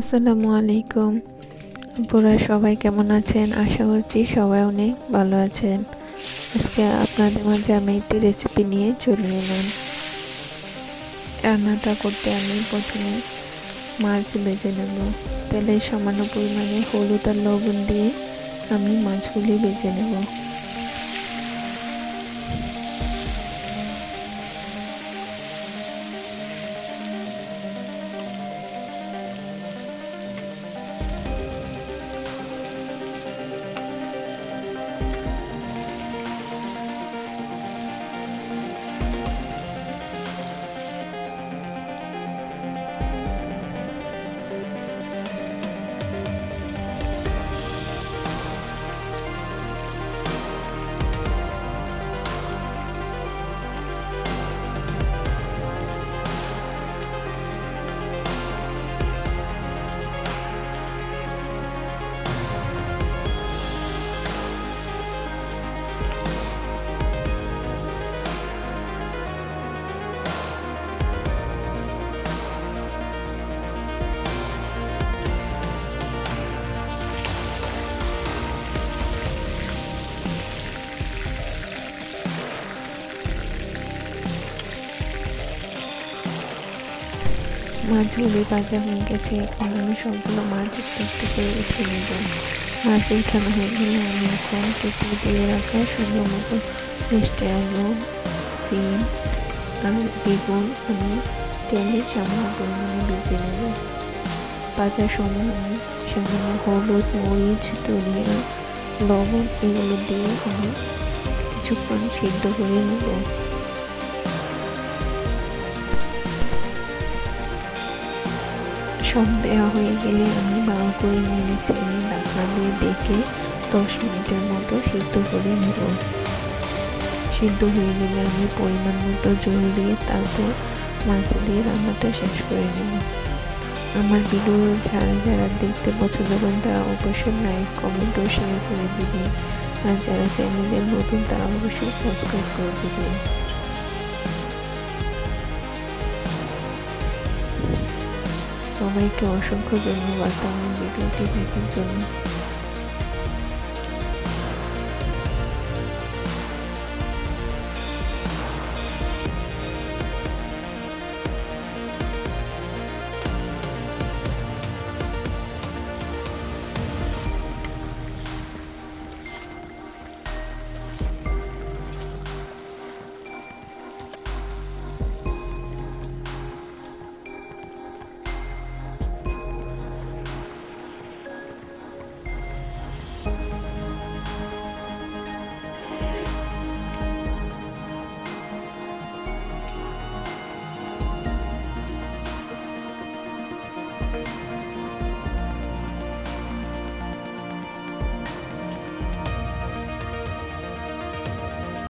আসসালামু আলাইকুম। আপনারা সবাই কেমন আছেন? আশা করছি সবাই অনেক ভালো আছেন। আজকে আপনাদের মাঝে আমি একটি রেসিপি নিয়ে চলে এলাম। রান্নাটা করতে আমি প্রথমে মাছ বেজে নেব। তেলে সামান্য পরিমাণে হলুদ আর লবণ দিয়ে আমি মাছগুলি বেজে নেব। মাছগুলি ভাজা হয়ে গেছে। এখন আমি সবগুলো মাছ একটু একটু করে উঠে নেব। মাছ উঠানো হয়ে গেলে আমি এখন কেটে দিয়ে রাখা সুন্দর মতো মিষ্টি আলু, সিম, আর বেগুন আমি তেলে সামান্য পরিমাণে ভেজে নেব। ভাজার সময় আমি সামান্য হলুদ, মরিচ, ধনিয়া, লবণ এগুলো দিয়ে আমি কিছুক্ষণ সিদ্ধ করে নেব। সব দেওয়া হয়ে গেলে আমি ভালো করে নেড়ে চেড়ে ঢাকনা দিয়ে ডেকে দশ মিনিটের মতো সিদ্ধ করে নেব। সিদ্ধ হয়ে গেলে আমি পরিমাণ মতো জল দিয়ে তারপর মাছ দিয়ে রান্নাটা শেষ করে নেব। আমার ভিডিও যারা যারা দেখতে পছন্দ করেন তারা অবশ্যই লাইক কমেন্ট ও শেয়ার করে দিবেন। আর যারা চ্যানেলের নতুন তারা অবশ্যই সাবস্ক্রাইব করে দেবেন। 我没给我上课的人玩抖音没给我电话看见